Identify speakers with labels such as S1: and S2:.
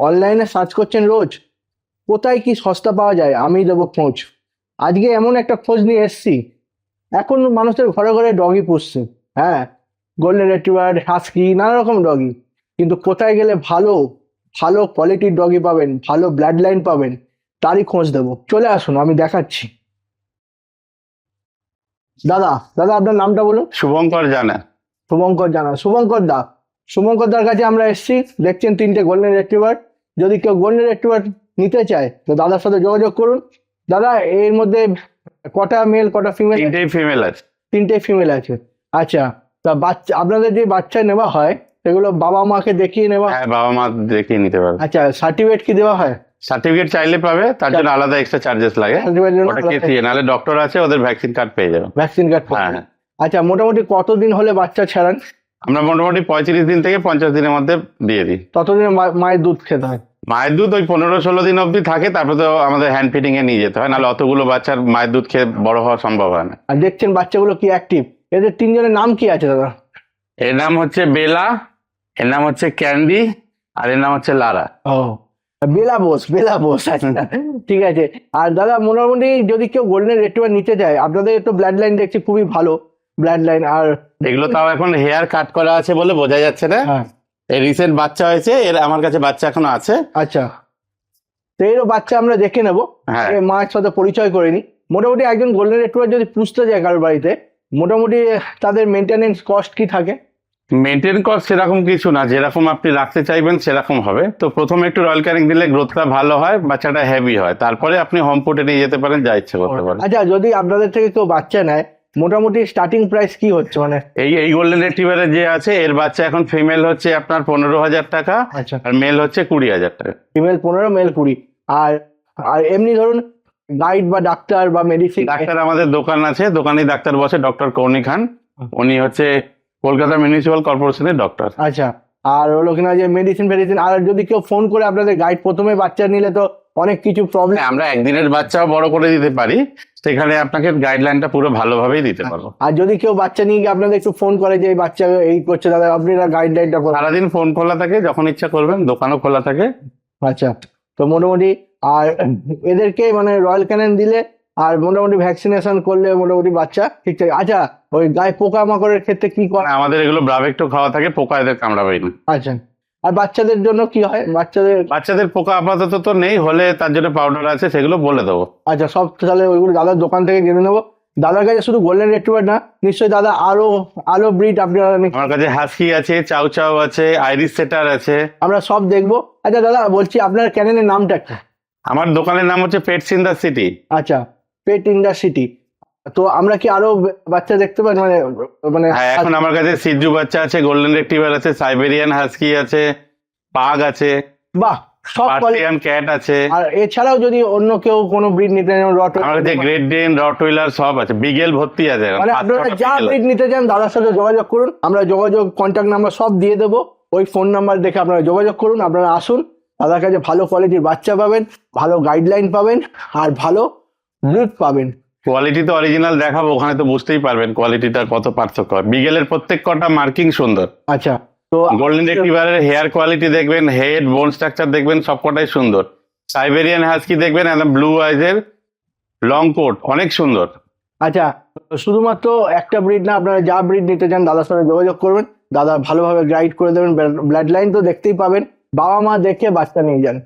S1: অনলাইনে সার্চ করছেন রোজ কোথায় কি সস্তা পাওয়া যায় আমি দেবো খোঁজ। আজকে এমন একটা খোঁজ নিয়ে এসছি এখন মানুষের ঘরে ঘরে ডগি পুষছে হ্যাঁ? গোল্ডেন রেটিভার হাস্কি নানা রকম ডগি কিন্তু কোথায় গেলে ভালো ভালো কোয়ালিটির ডগি পাবেন ভালো ব্লাড লাইন পাবেন তারই খোঁজ দেবো। চলে আসুন আমি দেখাচ্ছি। দাদা দাদা আপনার নামটা বলুন।
S2: শুভঙ্কর জানা।
S1: শুভঙ্কর জানা। শুভঙ্কর দা শুভঙ্কর দার কাছে আমরা এসেছি দেখছেন তিনটে গোল্ডেন রেক্টিভার যদি কেউ গোল্ডেন রেক্টিভার নিতে চায় তো দাদার সাথে যোগাযোগ করুন। দাদা এর মধ্যে কটা মেল কটা ফিমেল
S2: তিনটেই ফিমেল আছে।
S1: তিনটে ফিমেল আছে। আচ্ছা তা বাচ্চা আপনাদের যে বাচ্চা নেওয়া হয় সেগুলো বাবা মাকে দেখিয়ে নেওয়া?
S2: হ্যাঁ বাবা মা দেখিয়ে নিতে পারবে।
S1: আচ্ছা সার্টিফিকেট কি দেওয়া হয়?
S2: সার্টিফিকেট চাইলে পাবে তার জন্য আলাদা এক্সট্রা চার্জেস লাগে। ওটা কেটে নাহলে ডক্টর আছে ওদের ভ্যাকসিন কার্ড পেয়ে যাবে
S1: ভ্যাকসিন কার্ড
S2: হ্যাঁ।
S1: আচ্ছা মোটামুটি কতদিন হলে বাচ্চা ছাড়ান?
S2: আমরা মোটামুটি পঁয়ত্রিশ দিন থেকে পঞ্চাশ দিনের মধ্যে দিয়ে দিই।
S1: ততদিন মায়ের দুধ খেতে হয়?
S2: মায়ের দুধ ওই পনেরো ষোলো দিন অবধি থাকে তারপরে তো আমাদের হ্যান্ড ফিটিং এ নিয়ে যেতে হয় নাহলে অতগুলো বাচ্চার মায়ের দুধ খেয়ে বড় হওয়া সম্ভব হয় না।
S1: আর দেখছেন বাচ্চাগুলো কি অ্যাক্টিভ এদের তিনজনের নাম কি আছে দাদা?
S2: এর নাম হচ্ছে বেলা এর নাম হচ্ছে ক্যান্ডি আর এর নাম হচ্ছে লারা।
S1: ও বেলা বোস বেলা বোস আচ্ছা। ঠিক আছে। আর দাদা মোটামুটি যদি কেউ গোল্ডেন রেটিভার নিতে চায় আপনাদের তো ব্লাড লাইন দেখছি খুবই ভালো। ব্লাড লাইন আর
S2: এগুলো তাও এখন হেয়ার কাট করা আছে বলে বোঝা যাচ্ছে না।
S1: হ্যাঁ।
S2: এই রিসেন্ট বাচ্চা হয়েছে এর আমার কাছে বাচ্চা এখনও আছে।
S1: আচ্ছা। তো এরও বাচ্চা আমরা দেখে নেব।
S2: হ্যাঁ।
S1: মায়ের সাথে পরিচয় করে নিই মোটামুটি একজন গোল্ডেন রেটিভার যদি পুষতে যায় কারোর বাড়িতে মোটামুটি তাদের মেনটেনেন্স কস্ট কি থাকে?
S2: মেনটেন কস্ট সেরকম কিছু না যেরকম আপনি রাখতে চাইবেন সেরকম হবে। তো প্রথমে একটু রয়্যাল ক্যারিং দিলে গ্রোথটা ভালো হয় বাচ্চাটা হেভি হয়। তারপরে আপনি হোম ফুটে নিয়ে যেতে পারেন যা ইচ্ছে করতে পারেন।
S1: আচ্ছা যদি আপনাদের থেকে কেউ বাচ্চা নেয় মোটামুটি স্টার্টিং প্রাইস কি হচ্ছে মানে?
S2: এই এই গোল্ডেন রেটিভারে যে আছে এর বাচ্চা এখন ফিমেল হচ্ছে আপনার পনেরো হাজার টাকা
S1: আচ্ছা।
S2: আর মেল হচ্ছে কুড়ি হাজার টাকা।
S1: ফিমেল পনেরো মেল কুড়ি। আর আর এমনি ধরুন গাইড বা ডাক্তার বা মেডিসিন
S2: ডাক্তার আমাদের দোকান আছে দোকানে ডাক্তার বসে ডক্টর কৌনি খান। উনি হচ্ছে কলকাতা মিউনিসিপাল কর্পোরেশনের ডক্টর
S1: আচ্ছা আর হলো কিনা যে মেডিসিন ফেডিসিন আর যদি কেউ ফোন করে আপনাদের গাইড প্রথমে বাচ্চা নিলে তো অনেক কিছু প্রবলেম
S2: আমরা একদিনের বাচ্চাও বড় করে দিতে পারি। সেখানে আপনাকে গাইডলাইনটা পুরো ভালোভাবেই দিতে পারব।
S1: আর যদি কেউ বাচ্চা নিয়ে গিয়ে আপনাদের একটু ফোন করে যে এই বাচ্চা এই করছে দাদা আপনারা গাইডলাইনটা করেন।
S2: সারাদিন ফোন খোলা থাকে যখন ইচ্ছা করবেন দোকানও খোলা থাকে।
S1: আচ্ছা তো মোটামুটি আর এদেরকে মানে রয়্যাল ক্যানেন দিলে আর মোটামুটি ভ্যাকসিনেশন করলে মোটামুটি বাচ্চা ঠিকঠাক আচ্ছা ওই গায়ে পোকা মাকড়ের ক্ষেত্রে কি করে
S2: আমাদের এগুলো ব্রাভেক্টো খাওয়া থাকে পোকা এদের কামড়াবেই না।
S1: আচ্ছা। আর বাচ্চাদের জন্য কি হয়? বাচ্চাদের
S2: বাচ্চাদের পোকা আপাতত তো নেই হলে তার জন্য পাউডার আছে সেগুলো বলে দেবো।
S1: আচ্ছা সব তাহলে ওইগুলো দাদার দোকান থেকে জেনে নেব। দাদার কাছে শুধু গোল্ডেন রেট্রিভার না নিশ্চয়ই দাদা আরও আরও ব্রিড আপনারা
S2: আমার কাছে হাসকি আছে চাউ চাউ আছে আইরিশ সেটার আছে।
S1: আমরা সব দেখব। আচ্ছা দাদা বলছি আপনার ক্যানেনের নামটা কি?
S2: আমার দোকানের নাম হচ্ছে পেটস ইন দ্য সিটি
S1: আচ্ছা পেট ইন্ডাস্ট্রি তো আমরা কি আরও বাচ্চা দেখতে পাই? মানে মানে
S2: হ্যাঁ এখন আমার কাছে সিজু বাচ্চা আছে গোল্ডেন রেক্টিভার আছে সাইবেরিয়ান হাস্কি আছে পাগ আছে
S1: বাহ সব
S2: পার্সিয়ান ক্যাট আছে।
S1: আর এছাড়াও যদি অন্য কেউ কোনো ব্রিড নিতে চান রট
S2: আমার কাছে গ্রেট ডেন রটউইলার সব আছে বিগেল ভর্তি আছে
S1: মানে আপনারা যা ব্রিড নিতে চান দাদার সাথে যোগাযোগ করুন আমরা যোগাযোগ কন্ট্যাক্ট নাম্বার সব দিয়ে দেবো ওই ফোন নাম্বার দেখে আপনারা যোগাযোগ করুন আপনারা আসুন দাদার কাছে ভালো কোয়ালিটির বাচ্চা পাবেন ভালো গাইডলাইন পাবেন আর ভালো ব্রিড পাবেন।
S2: কোয়ালিটি তো অরিজিনাল দেখাবো ওখানে তো বুঝতেই পারবেন কোয়ালিটিটার কত পার্থক্য বিগেলের প্রত্যেক কটা মার্কিং সুন্দর।
S1: আচ্ছা তো
S2: গোল্ডেন রেক্টিভারের হেয়ার কোয়ালিটি দেখবেন হেড বোন স্ট্রাকচার দেখবেন সবকটাই সুন্দর। সাইবেরিয়ান হাস্কি দেখবেন একদম ব্লু আইজের লং কোট অনেক সুন্দর।
S1: আচ্ছা শুধুমাত্র একটা ব্রিড না আপনারা যা ব্রিড নিতে চান দাদার সাথে যোগাযোগ করবেন। দাদা ভালোভাবে গাইড করে দেবেন ব্লাড লাইন তো দেখতেই পাবেন। বাবা মা দেখে বাচ্চা নিয়ে যান।